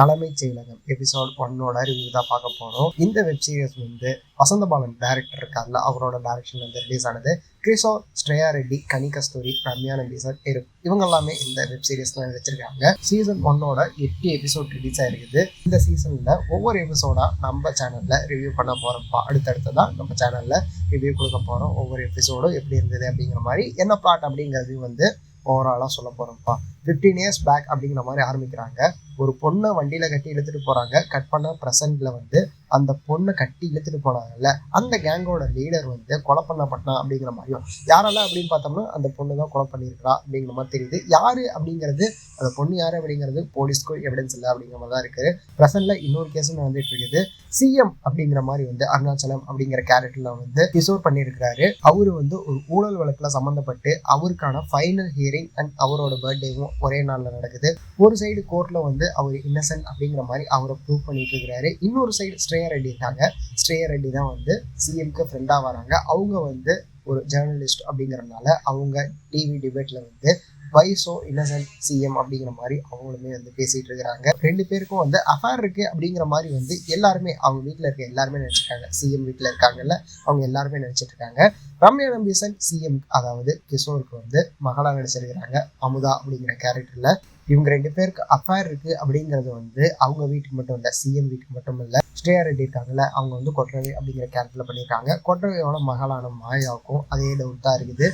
தலைமைச் செயலகம் எபிசோட் ஒன்னோட ரிவ்யூ தான் பார்க்க போறோம். இந்த வெப் சீரிஸ் வந்து வசந்தபாலன் டேரக்டர் இருக்கார்ல அவரோட டேரக்ஷன் வந்து ரிலீஸ் ஆனது கிரிசோ ஸ்ரேயா ரெட்டி கனி கஸ்தூரி ரம்யா நம்பீசன் இரு இவங்க எல்லாமே இந்த வெப் சீரிஸ்ல வச்சிருக்காங்க சீசன் ஒன்னோட எட்டு எபிசோட் ரிலீஸ் ஆயிருக்குது. இந்த சீசன்ல ஒவ்வொரு எபிசோடா நம்ம சேனல்ல ரிவ்யூ பண்ண போறோம்ப்பா. தான் நம்ம சேனல்ல ரிவ்யூ கொடுக்க போறோம். ஒவ்வொரு எபிசோடும் எப்படி இருந்தது அப்படிங்கிற மாதிரி என்ன பிளாட் அப்படிங்கிறது வந்து ஓவராலாக சொல்ல போகிறோம்ப்பா ஃபிஃப்டீன் இயர்ஸ் பேக் அப்படிங்கிற மாதிரி ஆரம்பிக்கிறாங்க. ஒரு பொண்ணை வண்டியில் கட்டி இழுத்துட்டு போகிறாங்க கட் பண்ண ப்ரெசண்டில் வந்து அந்த பொண்ணை கட்டி இழுத்துட்டு போனாங்கல்ல அந்த கேங்கோட லீடர் வந்து கொலை பண்ணப்பட்டான் அப்படிங்கிற மாதிரியும் யாரெல்லாம் அப்படின்னு பார்த்தோம்னா அந்த பொண்ணு தான் கொலை பண்ணியிருக்கிறா அப்படிங்கிற மாதிரி தெரியுது. யார் அப்படிங்கிறது அந்த பொண்ணு யார் அப்படிங்கிறது போலீஸ்க்கோ எவிடன்ஸ் இல்லை அப்படிங்கிற மாதிரி தான் இருக்குது ப்ரெசென்ட்டில் இன்னொரு கேஸும் வந்துட்டு இருக்குது. சிஎம் அப்படிங்கிற மாதிரி வந்து அருணாச்சலம் அப்படிங்கிற கேரக்டர்ல வந்து கிஷோர் பண்ணியிருக்கிறாரு. அவரு வந்து ஒரு ஊழல் வழக்குல சம்மந்தப்பட்டு அவருக்கான ஃபைனல் ஹியரிங் அண்ட் அவரோட பர்த்டேவும் ஒரே நாள்ல நடக்குது. ஒரு சைடு கோர்ட்ல வந்து அவர் இன்னசென்ட் அப்படிங்கிற மாதிரி அவரை ப்ரூவ் பண்ணிட்டு இருக்கிறாரு. இன்னொரு சைடு ஸ்ரேயா ரெட்டி இருக்காங்க. ஸ்ரேயா ரெட்டி தான் வந்து சிஎம்க்கு ஃப்ரெண்டாக வராங்க. அவங்க வந்து ஒரு ஜேர்னலிஸ்ட் அப்படிங்கிறனால அவங்க டிவி டிபேட்ல வந்து வைசோ இன்னசென்ட் சிஎம் அப்படிங்கிற மாதிரி அவங்களுமே வந்து பேசிட்டு இருக்கிறாங்க. ரெண்டு பேருக்கும் வந்து அஃபேர் இருக்கு அப்படிங்கிற மாதிரி வந்து எல்லாருமே அவங்க வீட்டில் இருக்க எல்லாருமே நினைச்சிருக்காங்க. சிஎம் வீட்டில் இருக்காங்கல்ல அவங்க எல்லாருமே நினைச்சிட்டு இருக்காங்க. ரம்யா நம்பீசன் சிஎம் அதாவது கிஷோருக்கு வந்து மகளாக நடிச்சிருக்கிறாங்க. அமுதா அப்படிங்கிற கேரக்டர்ல இவங்க ரெண்டு பேருக்கு அஃபேர் இருக்கு அப்படிங்கிறது வந்து அவங்க வீட்டுக்கு மட்டும் இல்லை சிஎம் வீட்டுக்கு மட்டும் இல்லை ஸ்ரேயா ரெட்டி இருக்காங்கல்ல அவங்க வந்து கொற்றவை அப்படிங்கிற கேரக்டர்ல பண்ணியிருக்காங்க. கொற்றவையோட மகளான மாயாவுக்கும் அதே டவுட் தான் இருக்குது.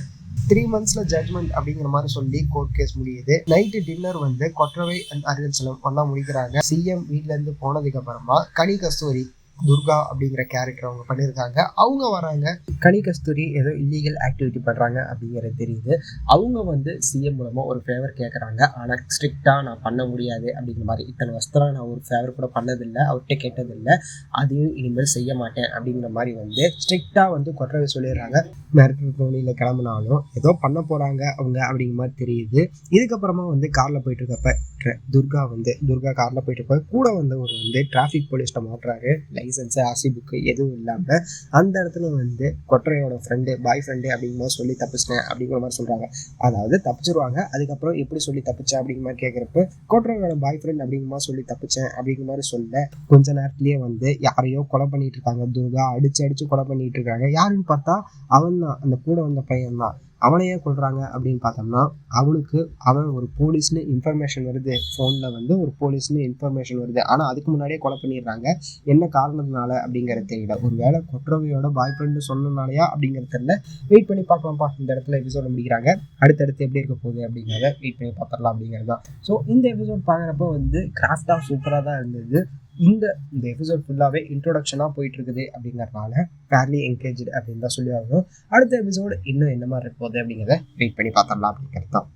த்ரீ மந்த்ஸ்ல ஜட்மெண்ட் அப்படிங்கிற மாதிரி சொல்லி கோர்ட் கேஸ் முடியுது. நைட்டு டின்னர் வந்து கொற்றவை அண்ட் அருணாச்சலம் ஒன்னா முடிக்கிறாங்க. சிஎம் வீட்ல இருந்து போனதுக்கு அப்புறமா கனி கஸ்தூரி துர்கா அப்படிங்கிற கேரக்டர் அவங்க பண்ணியிருக்காங்க. அவங்க வராங்க கனி கஸ்தூரி ஏதோ இல்லீகல் ஆக்டிவிட்டி பண்ணுறாங்க அப்படிங்கிறது தெரியுது. அவங்க வந்து சிஎம் மூலமாக ஒரு ஃபேவர் கேட்குறாங்க ஆனால் ஸ்ட்ரிக்டாக நான் பண்ண முடியாது அப்படிங்கிற மாதிரி இத்தனை வருஷத்தில் நான் ஒரு ஃபேவர் கூட பண்ணதில்லை அவர்கிட்ட கேட்டதில்லை. அதையும் இனிமேல் செய்ய மாட்டேன் அப்படிங்கிற மாதிரி வந்து ஸ்ட்ரிக்டாக வந்து கொற்றவை சொல்லிடுறாங்க. மிரட்டல் தோணியில் கிளம்புனாலும் ஏதோ பண்ண போகிறாங்க அவங்க அப்படிங்கிற மாதிரி தெரியுது. இதுக்கப்புறமா வந்து காரில் போயிட்டு இருக்கப்ப மாட்டுறேன் துர்கா வந்து துர்கா காரில் போயிட்டு போய் கூட வந்தவர் வந்து டிராஃபிக் போலீஸ்ட்ட மாட்டுறாரு. லைசன்ஸு ஆர்சி புக்கு எதுவும் இல்லாமல் அந்த இடத்துல வந்து கொற்றையோட ஃப்ரெண்டு பாய் ஃப்ரெண்டு அப்படிங்கிற மாதிரி சொல்லி தப்பிச்சிட்டேன் அப்படிங்கிற மாதிரி சொல்கிறாங்க அதாவது தப்பிச்சிருவாங்க. அதுக்கப்புறம் எப்படி சொல்லி தப்பிச்சேன் அப்படிங்கிற மாதிரி கேட்குறப்ப கொற்றையோட பாய் ஃப்ரெண்ட் அப்படிங்கிற மாதிரி சொல்லி தப்பிச்சேன் அப்படிங்கிற மாதிரி சொல்ல கொஞ்ச நேரத்துலேயே வந்து யாரையோ கொலை பண்ணிட்டு இருக்காங்க. துர்கா அடிச்சு அடிச்சு கொலை பண்ணிட்டு இருக்காங்க. யாருன்னு பார்த்தா அவன் தான். அந்த கூட வந்த பையன் தான். அவனையே கொள்றாங்க அப்படின்னு பார்த்தோம்னா அவனுக்கு அவன் ஒரு போலீஸ்னு இன்ஃபர்மேஷன் வருது ஃபோனில் வந்து ஒரு போலீஸ்னு இன்ஃபர்மேஷன் வருது. ஆனால் அதுக்கு முன்னாடியே கொலை பண்ணிடுறாங்க. என்ன காரணத்தினால அப்படிங்கிறது தெரியல. ஒரு வேளை கொற்றவையோட பாய் ஃப்ரெண்டு சொன்னனாலயா அப்படிங்கிறது தெரியல. வெயிட் பண்ணி பார்க்கலாம்ப்பா. இந்த இடத்துல எபிசோட் முடிக்கிறாங்க. அடுத்தடுத்து எப்படி இருக்க போகுது அப்படிங்கிறத வெயிட் பண்ணி பார்த்துடலாம் அப்படிங்கிறது தான் ஸோ இந்த எபிசோட் பார்க்குறப்ப வந்து கிராஃப்டாக சூப்பராக தான் இருந்தது. இந்த இந்த எபிசோட் ஃபுல்லாகவே இன்ட்ரோடக்ஷனாக போயிட்டு இருக்குது அப்படிங்கிறனால ஃபேர்லி என்கேஜ் அப்படின்னு தான் சொல்லி ஆகணும் அடுத்த எபிசோடு இன்னும் என்ன மாதிரி இருக்க போகுது அப்படிங்கிறத வெயிட் பண்ணி பார்த்துடலாம் அப்படிங்கிறது தான்.